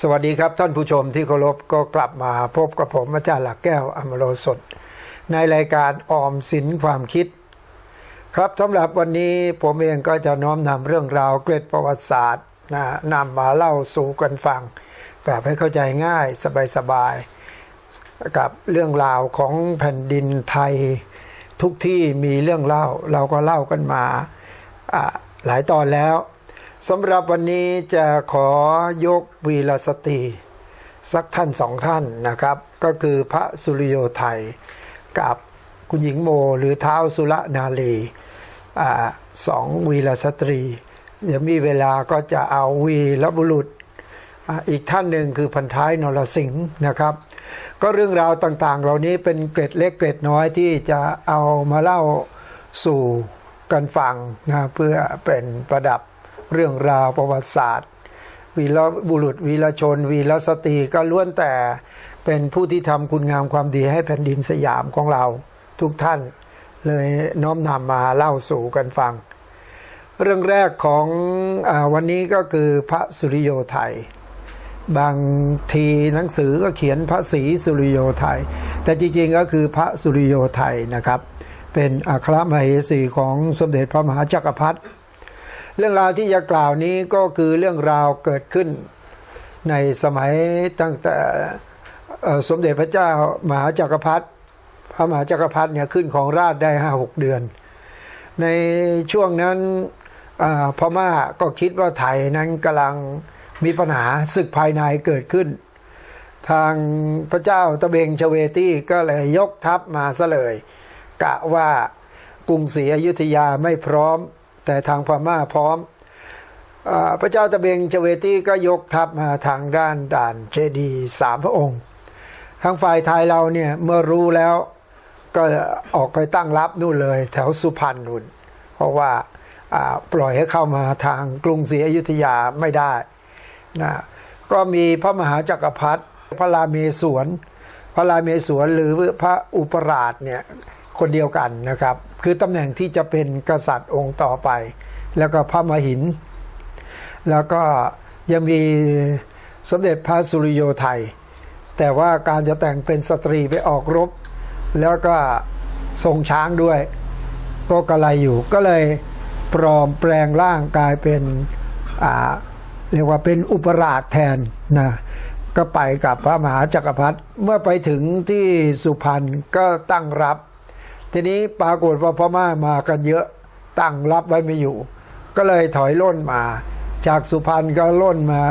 สวัสดีครับท่านผู้ชมที่เคารพก็กลับมาพบกับผมอาจารย์หลักแก้วอมโรสด ในรายการออมสินความคิด ครับสำหรับวันนี้ผมเองก็จะน้อมนำเรื่องราวเกร็ดประวัติศาสตร์นะนำมาเล่าสู่กันฟัง แบบให้เข้าใจง่ายสบายๆกับเรื่องราวของแผ่นดินไทย ทุกที่มีเรื่องเล่าเราก็เล่ากันมาอ่าหลายตอนแล้ว สำหรับวันนี้จะขอยกวีรสตรีสักท่านสองท่านนะครับ ก็คือพระสุริโยไทย กับคุณหญิงโมหรือเท้าสุรนารีอสองวีรสตรี เดี๋ยวมีเวลาก็จะเอาวีรบุรุษออีกท่านหนึ่งคือพันท้ายนรสิงห์นะครับ ก็เรื่องราวต่างๆ เหล่านี้เป็นเกร็ดเล็กเกร็ดน้อยที่จะเอามาเล่าสู่กันฟังนะเพื่อเป็นประดับ เรื่องราวประวัติศาสตร์ วีรบุรุษ วีรชน วีรสตรีก็ล้วนแต่เป็นผู้ที่ทำคุณงามความดีให้แผ่นดินสยามของเราทุกท่านเลยน้อมนำมาเล่าสู่กันฟัง เรื่องแรกของอวันนี้ก็คือพระสุริโยไทย บางทีหนังสือก็เขียนพระศรีสุริโยไทย แต่จริงๆก็คือพระสุริโยไทยนะครับ เป็นอัครมเหสีของสมเด็จพระมหาจักรพรรดิ เรื่องราวที่จะกล่าวนี้ก็คือเรื่องราวเกิดขึ้นในสมัยตั้งแต่สมเด็จพระเจ้ามหาจักรพรรดิพระมหาจักรพรรดิเนี่ยขึ้นของราชได้ห้าหกเดือน ในช่วงนั้นพม่าก็คิดว่าไทยนั้นกำลังมีปัญหาศึกภายในเกิดขึ้น ทางพระเจ้าตะเบงชเวตี้ก็เลยยกทัพมาซะเลย กะว่ากรุงศรีอยุธยาไม่พร้อม แต่ทางพม่าพร้อมอพระเจ้าตะเบงชเวตี้ก็ยกทัพมาทางด้านด่านเจดีสามพระองค์ ทางฝ่ายไทยเราเนี่ยเมื่อรู้แล้วก็ออกไปตั้งรับนู่นเลย แถวสุพรรณนู่น เพราะว่าอ่าปล่อยให้เข้ามาทางกรุงศรีอยุธยาไม่ได้นะก็มีพระมหาจักรพรรดิพระราเมศวรพระราเมศวรหรือพระอุปราชเนี่ย คนเดียวกันนะครับ คือตำแหน่งที่จะเป็นกษัตริย์องค์ต่อไป แล้วก็พระมหิน แล้วก็ยังมีสมเด็จพระสุริโยไทย แต่ว่าการจะแต่งเป็นสตรีไปออกรบ แล้วก็ทรงช้างด้วยก็กระไรอยู่ก็เลยปลอมแปลงร่างกายเป็นเรียกว่าเป็นอุปราชแทนนะก็ไปกับพระมหาจักรพรรดิเมื่อไปถึงที่สุพรรณก็ตั้งรับ ทีนี้ปรากฏว่าพม่ามากันเยอะตั้งรับไว้ไม่อยู่ ก็เลยถอยล่นมา จากสุพรรณก็ล่นมา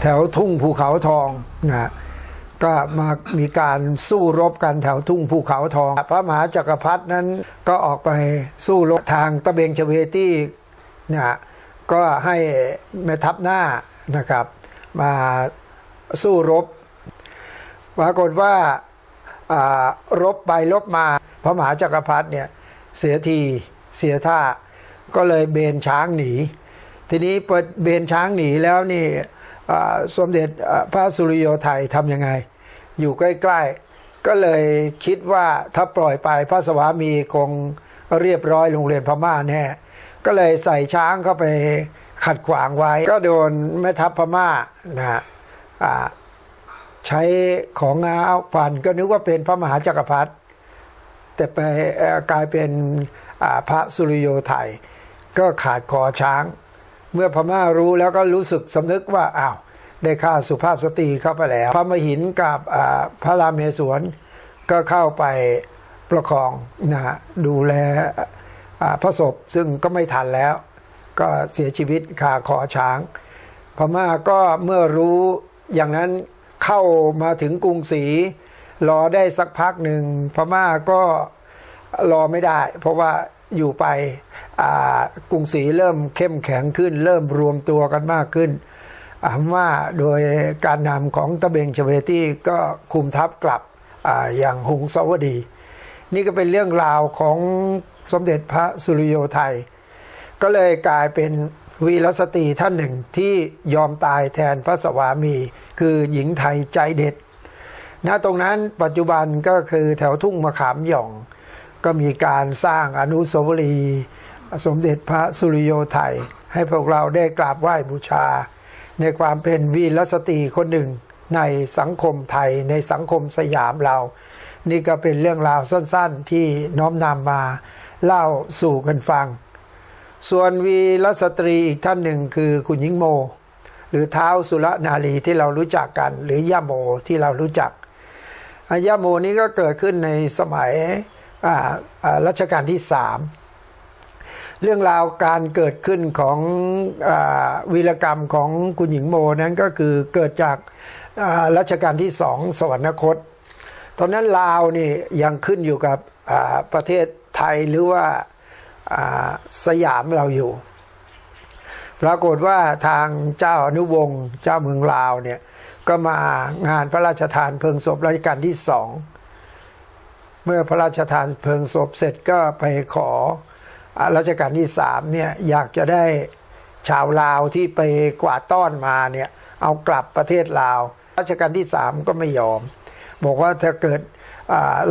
แถวทุ่งภูเขาทองนะก็มามีการสู้รบกันแถวทุ่งภูเขาทอง พระมหาจักรพรรดินั้นก็ออกไปสู้รบทางตะเบงชเวตี้นะก็ให้แม่ทัพหน้านะครับ มาสู้รบ ปรากฏว่ารบไปรบมา พระมหาจักรพรรดิเนี่ยเสียทีเสียท่าก็เลยเบนช้างหนี ทีนี้พอเบนช้างหนีแล้วนี่สมเด็จพระสุริโยไทยทำยังไง อยู่ใกล้ ๆ ก็เลยคิดว่าถ้าปล่อยไปพระสวามีคงเรียบร้อยโรงเรียนพม่าแน่ก็เลยใส่ช้างเข้าไปขัดขวางไว้ ก็โดนแม่ทัพพม่านะฮะใช้ของง้าฟันก็นึกว่าเป็นพระมหาจักรพรรดิ แต่ไปกลายเป็นพระสุริโยไทย ก็ขาดคอช้าง เมื่อพม่ารู้แล้วก็รู้สึกสำนึกว่าอ้าวได้ฆ่าสุภาพสตรีเข้าไปแล้ว พระมหินกับพระรามเมศวรก็เข้าไปประคองนะฮะดูแลพระศพซึ่งก็ไม่ทันแล้ว ก็เสียชีวิตคาคอช้าง พม่าก็เมื่อรู้อย่างนั้นเข้ามาถึงกรุงศรี รอได้สักพักหนึ่งพม่าก็รอไม่ได้ เพราะว่าอยู่ไปกรุงศรีเริ่มเข้มแข็งขึ้น เริ่มรวมตัวกันมากขึ้นอาพม่าโดยการนำของตะเบงชเวตี้ก็คุมทัพกลับออย่างหงสาวดี นี่ก็เป็นเรื่องราวของสมเด็จพระสุริโยไทย ก็เลยกลายเป็นวีรสตรีท่านหนึ่งที่ยอมตายแทนพระสวามี คือหญิงไทยใจเด็ด ณตรงนั้นปัจจุบันก็คือแถวทุ่งมะขามหย่อง ก็มีการสร้างอนุสาวรีย์สมเด็จพระสุริโยไทย ให้พวกเราได้กราบไหว้บูชา ในความเป็นวีรสตรีคนหนึ่งในสังคมไทยในสังคมสยามเรา นี่ก็เป็นเรื่องราวสั้นๆที่น้อมนำมาเล่าสู่กันฟัง ส่วนวีรสตรีอีกท่านหนึ่งคือคุณหญิงโม หรือเท้าสุรนารีที่เรารู้จักกัน หรือย่าโมที่เรารู้จัก อะย่าโมนี้ก็เกิดขึ้นในสมัยรัชกาลที่สามเรื่องราวการเกิดขึ้นของอวีรกรรมของคุณหญิงโมนั้นก็คือเกิดจากรัชกาลที่สองสวรรคต ตอนนั้นลาวนี่ยังขึ้นอยู่กับประเทศไทยหรือว่าอ่าสยามเราอยู่ ปรากฏว่าทางเจ้าอนุวงศ์เจ้าเมืองลาวเนี่ย ก็มางานพระราชทานเพลิงศพรัชกาลที่สอง เมื่อพระราชทานเพลิงศพเสร็จก็ไปขออ่ารัชกาลที่สามเนี่ยอยากจะได้ชาวลาวที่ไปกวาดต้อนมาเนี่ยเอากลับประเทศลาว รัชกาลที่สามก็ไม่ยอม บอกว่าถ้าเกิด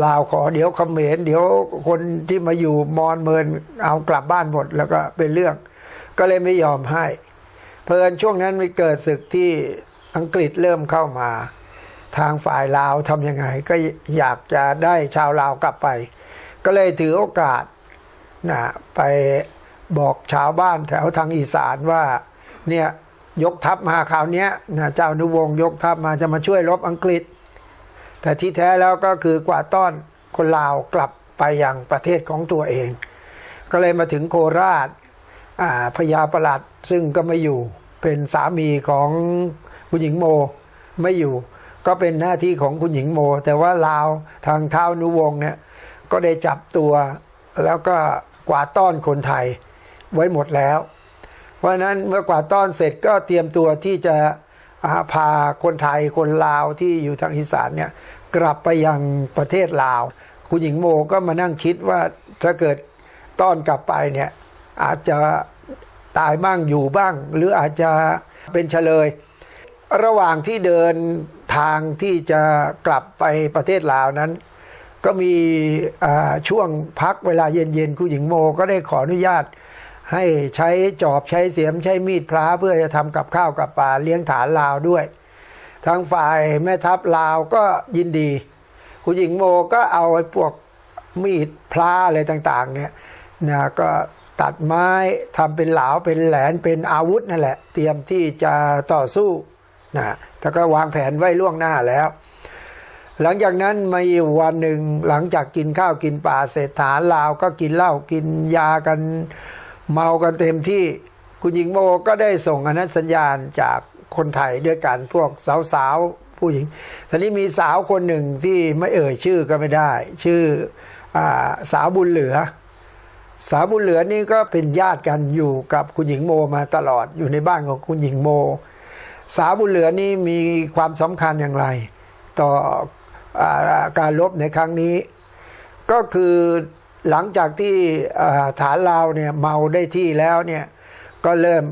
ลาวขอเดี๋ยวเขมรเดี๋ยวคนที่มาอยู่มอนเมินเอากลับบ้านหมดแล้วก็เป็นเรื่อง ก็เลยไม่ยอมให้ เพลินช่วงนั้นมีเกิดศึกที่ อังกฤษเริ่มเข้ามา ทางฝ่ายลาวทำยังไง ก็อยากจะได้ชาวลาวกลับไป ก็เลยถือโอกาสนะไปบอกชาวบ้านแถวทางอีสานว่าเนี่ยยกทัพมาคราวนี้นะเจ้านุวงศ์ยกทัพมาจะมาช่วยรบอังกฤษ แต่ที่แท้แล้วก็คือกว่าต้อนคนลาวกลับไปยังประเทศของตัวเอง ก็เลยมาถึงโคราชพญาประหลัดซึ่งก็ไม่อยู่เป็นสามีของ คุณหญิงโมไม่อยู่ ก็เป็นหน้าที่ของคุณหญิงโม แต่ว่าลาวทางเท้านุวงศ์เนี่ยก็ได้จับตัวแล้วก็กวาดต้อนคนไทยไว้หมดแล้ว เพราะนั้นเมื่อกวาดต้อนเสร็จก็เตรียมตัวที่จะาพาคนไทยคนลาวที่อยู่ทางอีสานเนี่ยกลับไปยังประเทศลาว คุณหญิงโมก็มานั่งคิดว่าถ้าเกิดต้อนกลับไปเนี่ยอาจจะตายบ้างอยู่บ้าง หรืออาจจะเป็นเฉลย ระหว่างที่เดินทางที่จะกลับไปประเทศลาวนั้น ก็มีช่วงพักเวลาเย็นๆคุณหญิงโมก็ได้ขออนุญาต ให้ใช้จอบใช้เสียมใช้มีดพระเพื่อจะทำกับข้าวกับปลาเลี้ยงฐานลาวด้วย ทางฝ่ายแม่ทัพลาวก็ยินดี คุณหญิงโมก็เอาไอ้พวกมีดพระอะไรต่าง ๆ เนี่ยนะก็ตัดไม้ทำเป็นเหลาเป็นแหลนเป็นอาวุธนั่นแหละ เตรียมที่จะต่อสู้ นะแต่ก็วางแผนไว้ล่วงหน้าแล้ว หลังจากนั้นมาอีกวันหนึ่งหลังจากกินข้าวกินปลาเสร็จฐานลาวก็กินเหล้ากินยากันเมากันเต็มที่คุณหญิงโมก็ได้ส่งอนัสัญญาณจากคนไทยด้วยกันพวกสาวๆผู้หญิงทีนี้มีสาวคนหนึ่งที่ไม่เอ่ยชื่อก็ไม่ได้ ชื่ออาสาวบุญเหลือ สาวบุญเหลือนี่ก็เป็นญาติกันอยู่กับคุณหญิงโมมาตลอดอยู่ในบ้านของคุณหญิงโม สาวบุญเหลือนี่มีความสำคัญอย่างไร ต่ออการลบในครั้งนี้ ก็คือหลังจากที่ฐานลาวเนี่ยเมาได้ที่แล้วเนี่ยก็เริ่ม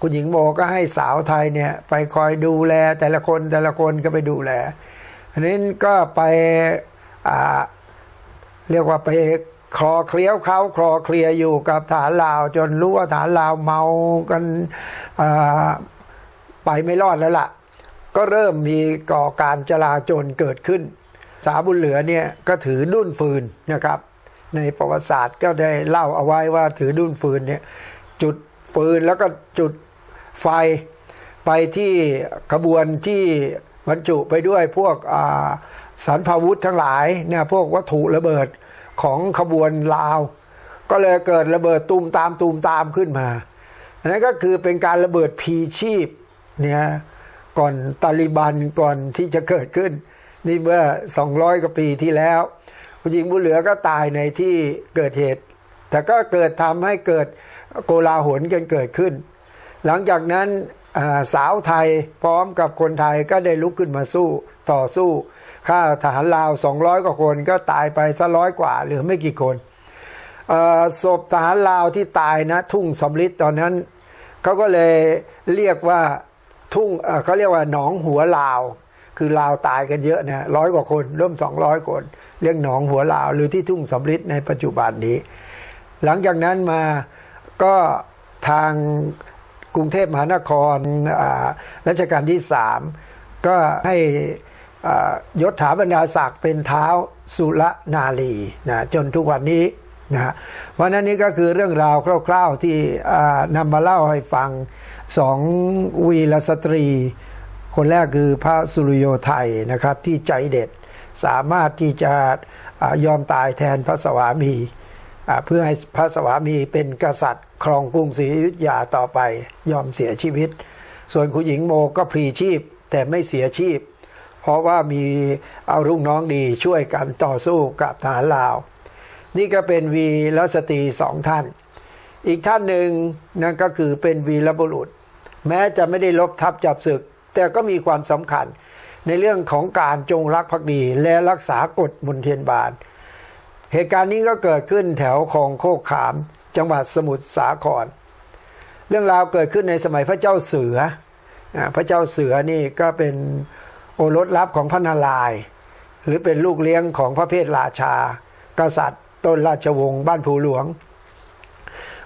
คุณหญิงโมก็ให้สาวไทยเนี่ยไปคอยดูแลแต่ละคนแต่ละคนก็ไปดูแลอันนี้ก็ไปเรียกว่าไปคลอเคลี้ยวเขาคลอเคลียอยู่กับฐานลาว จนรู้ว่าฐานลาวเมากันอ ไปไม่รอดแล้วล่ะ ก็เริ่มมีก่อการจลาจลเกิดขึ้น สาบุญเหลือเนี่ยก็ถือดุ้นฟืนนะครับ ในประวัติศาสตร์ก็ได้เล่าเอาไว้ว่าถือดุ้นฟืนเนี่ยจุดฟืนแล้วก็จุดไฟไปที่ขบวนที่บรรจุไปด้วยพวกสารพาวุธทั้งหลายเนี่ยพวกวัตถุระเบิดของขบวนลาว ก็เลยเกิดระเบิดตูมตามตูมตามขึ้นมาอันนั้นก็คือเป็นการระเบิดพีชีพ เนี่ยก่อนตาลิบันก่อนที่จะเกิดขึ้น นี่เมื่อ 200กว่าปีที่แล้วผู้หญิงบุญเหลือก็ตายในที่เกิดเหตุ แต่ก็เกิดทำให้เกิดโกลาหลกันเกิดขึ้น หลังจากนั้นสาวไทยพร้อมกับคนไทยก็ได้ลุกขึ้นมาสู้ต่อสู้ข้าทหารลาว 200 กว่าคนก็ตายไปซะร้อยกว่าหลือไม่กี่คนศพทหารลาวที่ตายนะทุ่งสำลิดตอนนั้นเขาก็เลยเรียกว่า ทุ่งเขาเรียกว่าหนองหัวลาว คือลาวตายกันเยอะนะร้อยกว่าคนร่วม 200 คน เรียกหนองหัวลาว หรือที่ทุ่งสำลิดในปัจจุบันนี้ หลังจากนั้นมาก็ทางกรุงเทพมหานครรัชกาลที่สามก็ให้ยศถาบรรดาศักดิ์เป็นเท้าสุรนารีนะจนทุกวันนี้ นะฮะเพราะนั้นนี่ก็คือเรื่องราวคร่าว ๆที่นำมาเล่าให้ฟังสองวีรสตรี คนแรกคือพระสุริโยไทยนะครับที่ใจเด็ดสามารถที่จะอายอมตายแทนพระสวามีเพื่อให้พระสวามีเป็นกษัตริย์ ครองกรุงศรีอยุธยาต่อไปยอมเสียชีวิต ส่วนคุณหญิงโมก็พลีชีพแต่ไม่เสียชีพ เพราะว่ามีเอารุ่งน้องดีช่วยกันต่อสู้กับทหารลาว นี่ก็เป็นวีรสตรีสองท่าน อีกท่านหนึ่งนั่นก็คือเป็นวีรบุรุษ แม้จะไม่ได้ลบทับจับศึก แต่ก็มีความสำคัญ ในเรื่องของการจงรักภักดี และรักษากฎมนเทียนบานเหตุการณ์นี้ก็เกิดขึ้นแถวคลองโคกขาม จังหวัดสมุทรสาคร เรื่องราวเกิดขึ้นในสมัยพระเจ้าเสือ พระเจ้าเสือนี่ก็เป็นโอรสลับของพระนารายณ์หรือเป็นลูกเลี้ยงของพระเพทราชา กษัตริย์ ต้นราชวงศ์บ้านภูหลวง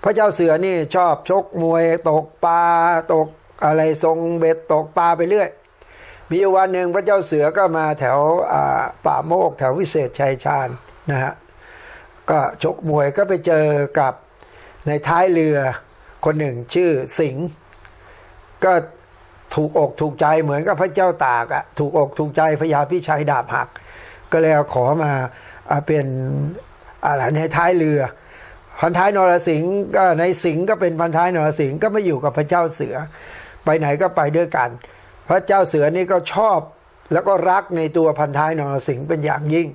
พระเจ้าเสือนี่ชอบชกมวยตกปลาตกอะไรทรงเบ็ดตกปลาไปเรื่อย มีวันหนึ่งพระเจ้าเสือก็มาแถวป่าโมกแถววิเศษชัยชาญนะฮะก็ชกมวยก็ไปเจอกับในท้ายเรือคนหนึ่งชื่อสิงห์ก็ถูกอกถูกใจเหมือนกับพระเจ้าตากอะถูกอกถูกใจพญาพิชัยดาบหัก ก็เลยเอาขอมาเป็น อะไรในท้ายเรือ พันท้ายนรสิงห์ก็ในสิงห์ก็เป็นพันท้ายนรสิงห์ก็มาอยู่กับพระเจ้าเสือ ไปไหนก็ไปด้วยกัน พระเจ้าเสือนี่ก็ชอบแล้วก็รักในตัวพันท้ายนรสิงห์เป็นอย่างยิ่ง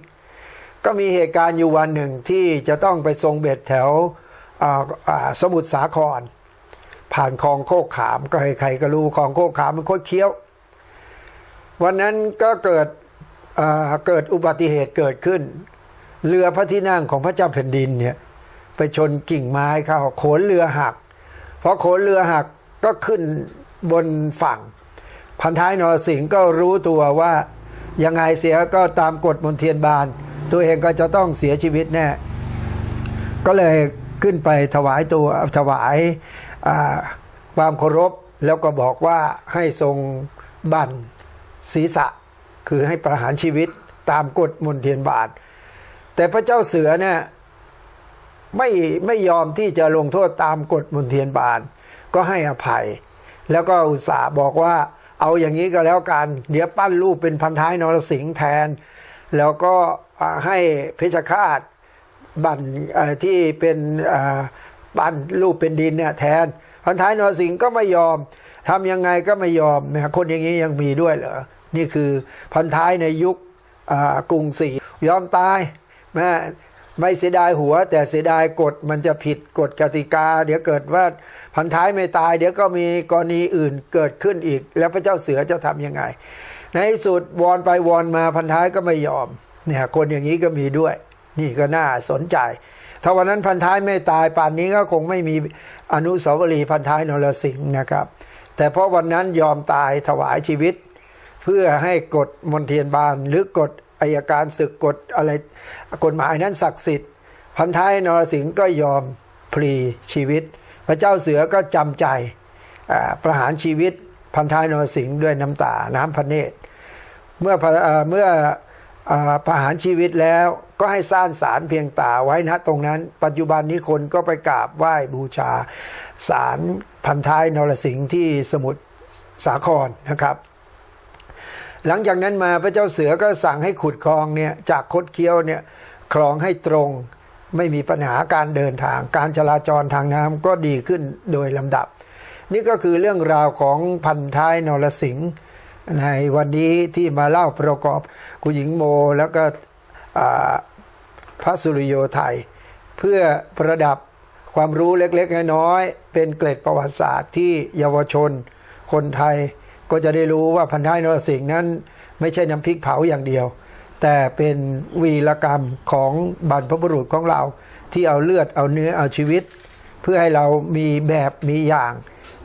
ก็มีเหตุการณ์อยู่วันหนึ่งที่จะต้องไปทรงเบ็ดแถวสมุทรสาคร ผ่านคลองโคกขามก็ใครๆก็รู้คลองโคกขามมันโคตรเคี้ยว วันนั้นก็เกิดเกิดอุบัติเหตุเกิดขึ้น เรือพระที่นั่งของพระเจ้าแผ่นดินเนี่ยไปชนกิ่งไม้เขาโขนเรือหักพอโขนเรือหักก็ขึ้นบนฝั่ง พันท้ายนรสิงห์ก็รู้ตัวว่ายังไงเสียก็ตามกฎมนเทียนบาน ตัวเองก็จะต้องเสียชีวิตแน่ ก็เลยขึ้นไปถวายตัวถวายาความเคารพแล้วก็บอกว่าให้ทรงบันศีรษะ คือให้ประหารชีวิตตามกฎมนเทียนบาน แต่พระเจ้าเสือเนี่ยไม่ไม่ยอมที่จะลงโทษตามกฎมนเทียนบานก็ให้อภัย แล้วก็อุตส่าห์บอกว่า เอาอย่างนี้ก็แล้วกัน เดี๋ยวปั้นรูปเป็นพันท้ายนรสิงห์แทน แล้วก็ให้เพชฌฆาตบั่นที่เป็นอ่าปั้นรูปเป็นดินเนี่ยแทน พันท้ายนรสิงห์ก็ไม่ยอมทำยังไงก็ไม่ยอมนะคนอย่างนี้ยังมีด้วยเหรอ นี่คือพันท้ายในยุคอ่ากรุงศรียอมตาย แม่ไม่เสียดายหัว แต่เสียดายกฎมันจะผิดกฎกติกา เดี๋ยวเกิดว่าพันท้ายไม่ตาย เดี๋ยวก็มีกรณีอื่นเกิดขึ้นอีก แล้วพระเจ้าเสือจะทำยังไง ในสุดวอนไปวอนมาพันท้ายก็ไม่ยอมเนี่ยคนอย่างนี้ก็มีด้วย นี่ก็น่าสนใจ ถ้าวันนั้นพันท้ายไม่ตายป่านนี้ก็คงไม่มีอนุสาวรีย์พันท้ายนรสิงห์นะครับ แต่เพราะวันนั้นยอมตายถวายชีวิต เพื่อให้กฎมนเทียนบานหรือกฎ อายการศึกกฎอะไรกฎหมายนั้นศักดิ์สิทธิ์พันท้ายนรสิงห์ก็ยอมพลีชีวิต พระเจ้าเสือก็จำใจประหารชีวิตพันท้ายนรสิงห์ด้วยน้ำตาน้ำพระเนตร เมื่อเมื่อประหารชีวิตแล้วก็ให้สร้างสารเพียงตาไว้นะตรงนั้น ปัจจุบันนี้คนก็ไปกราบไหว้บูชาสารพันท้ายนรสิงห์ที่สมุทรสาครนะครับ หลังจากนั้นมาพระเจ้าเสือก็สั่งให้ขุดคลองเนี่ยจากคดเคี้ยวเนี่ยคลองให้ตรงไม่มีปัญหาการเดินทาง การจราจรทางน้ำก็ดีขึ้นโดยลำดับ นี่ก็คือเรื่องราวของพันท้ายนรสิงห์ในวันนี้ที่มาเล่าประกอบคุณหญิงโมแล้วก็พระสุริโยไทย เพื่อประดับความรู้เล็กๆน้อยๆเป็นเกร็ดประวัติศาสตร์ที่เยาวชนคนไทย ก็จะได้รู้ว่าพันท้ายนรสิงห์นั้น ไม่ใช่น้ำพริกเผาอย่างเดียว แต่เป็นวีรกรรมของบรรพบุรุษของเรา ที่เอาเลือดเอาเนื้อเอาชีวิต เพื่อให้เรามีแบบมีอย่าง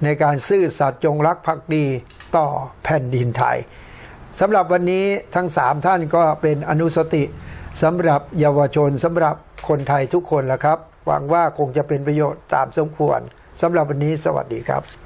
ในการซื่อสัตย์จงรักภักดีต่อแผ่นดินไทยสำหรับวันนี้ทั้งสามท่านก็เป็นอนุสติสำหรับเยาวชนสำหรับคนไทยทุกคนแหละครับ หวังว่าคงจะเป็นประโยชน์ตามสมควรสำหรับวันนี้สวัสดีครับ